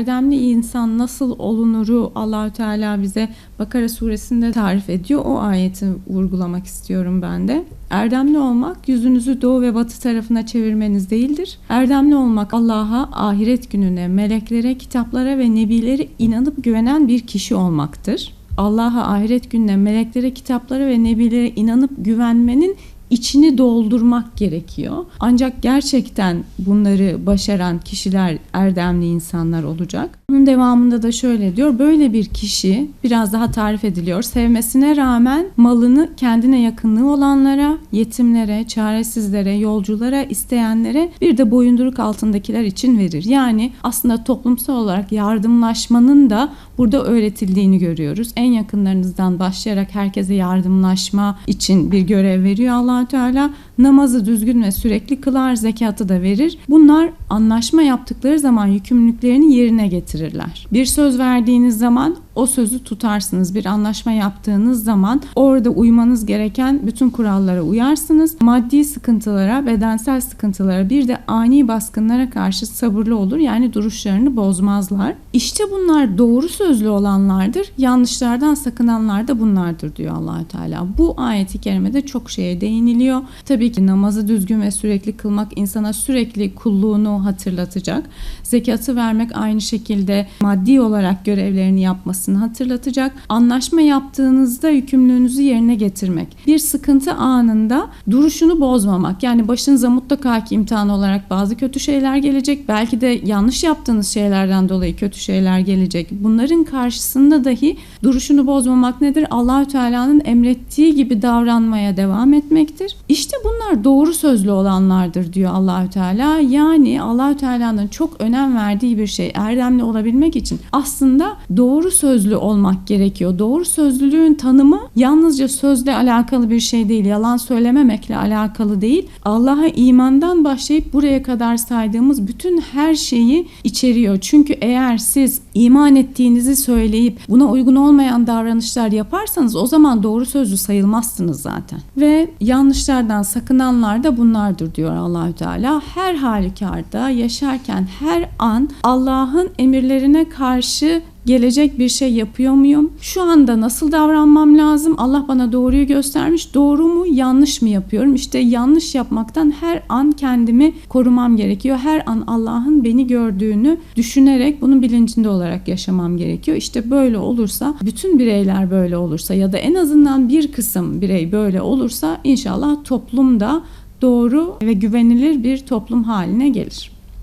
erdemli insan nasıl olunuru Allahü Teala bize Bakara suresinde tarif ediyor. O ayeti vurgulamak istiyorum ben de. Erdemli olmak yüzünüzü doğu ve batı tarafına çevirmeniz değildir. Erdemli olmak Allah'a, ahiret gününe, meleklere, kitaplara ve nebilere inanıp güvenen bir kişi olmaktır. Allah'a, ahiret gününe, meleklere, kitaplara ve nebilere inanıp güvenmenin içini doldurmak gerekiyor. Ancak gerçekten bunları başaran kişiler erdemli insanlar olacak. Bunun devamında da şöyle diyor. Böyle bir kişi biraz daha tarif ediliyor. Sevmesine rağmen malını kendine yakınlığı olanlara, yetimlere, çaresizlere, yolculara, isteyenlere bir de boyunduruk altındakiler için verir. Yani aslında toplumsal olarak yardımlaşmanın da burada öğretildiğini görüyoruz. En yakınlarınızdan başlayarak herkese yardımlaşma için bir görev veriyor Allahü Teala. Namazı düzgün ve sürekli kılar, zekatı da verir. Bunlar anlaşma yaptıkları zaman yükümlülüklerini yerine getirirler. Bir söz verdiğiniz zaman o sözü tutarsınız. Bir anlaşma yaptığınız zaman orada uymanız gereken bütün kurallara uyarsınız. Maddi sıkıntılara, bedensel sıkıntılara bir de ani baskınlara karşı sabırlı olur. Yani duruşlarını bozmazlar. İşte bunlar doğru sözlü olanlardır. Yanlışlardan sakınanlar da bunlardır diyor Allahü Teala. Bu ayeti kerimede çok şeye değiniliyor. Tabii ki namazı düzgün ve sürekli kılmak insana sürekli kulluğunu hatırlatacak. Zekatı vermek aynı şekilde maddi olarak görevlerini yapmasını hatırlatacak. Anlaşma yaptığınızda yükümlülüğünüzü yerine getirmek. Bir sıkıntı anında duruşunu bozmamak. Yani başınıza mutlaka ki imtihan olarak bazı kötü şeyler gelecek. Belki de yanlış yaptığınız şeylerden dolayı kötü şeyler gelecek. Bunların karşısında dahi duruşunu bozmamak nedir? Allahü Teala'nın emrettiği gibi davranmaya devam etmektir. İşte bunlar doğru sözlü olanlardır diyor Allahü Teala. Yani Allahü Teala'nın çok önem verdiği bir şey erdemli olabilmek için aslında doğru sözlü olmak gerekiyor. Doğru sözlülüğün tanımı yalnızca sözle alakalı bir şey değil. Yalan söylememekle alakalı değil. Allah'a imandan başlayıp buraya kadar saydığımız bütün her şeyi içeriyor. Çünkü eğer siz iman ettiğinizi söyleyip buna uygun olmayan davranışlar yaparsanız o zaman doğru sözlü sayılmazsınız zaten. Ve yanlışlardan sakınanlar da bunlardır diyor Allahü Teala. Her halükarda yaşarken her an Allah'ın emirlerine karşı gelecek bir şey yapıyor muyum? Şu anda nasıl davranmam lazım? Allah bana doğruyu göstermiş. Doğru mu, yanlış mı yapıyorum? İşte yanlış yapmaktan her an kendimi korumam gerekiyor. Her an Allah'ın beni gördüğünü düşünerek bunun bilincinde olarak yaşamam gerekiyor. İşte böyle olursa, bütün bireyler böyle olursa ya da en azından bir kısım birey böyle olursa inşallah toplumda doğru ve güvenilir bir toplum haline gelir.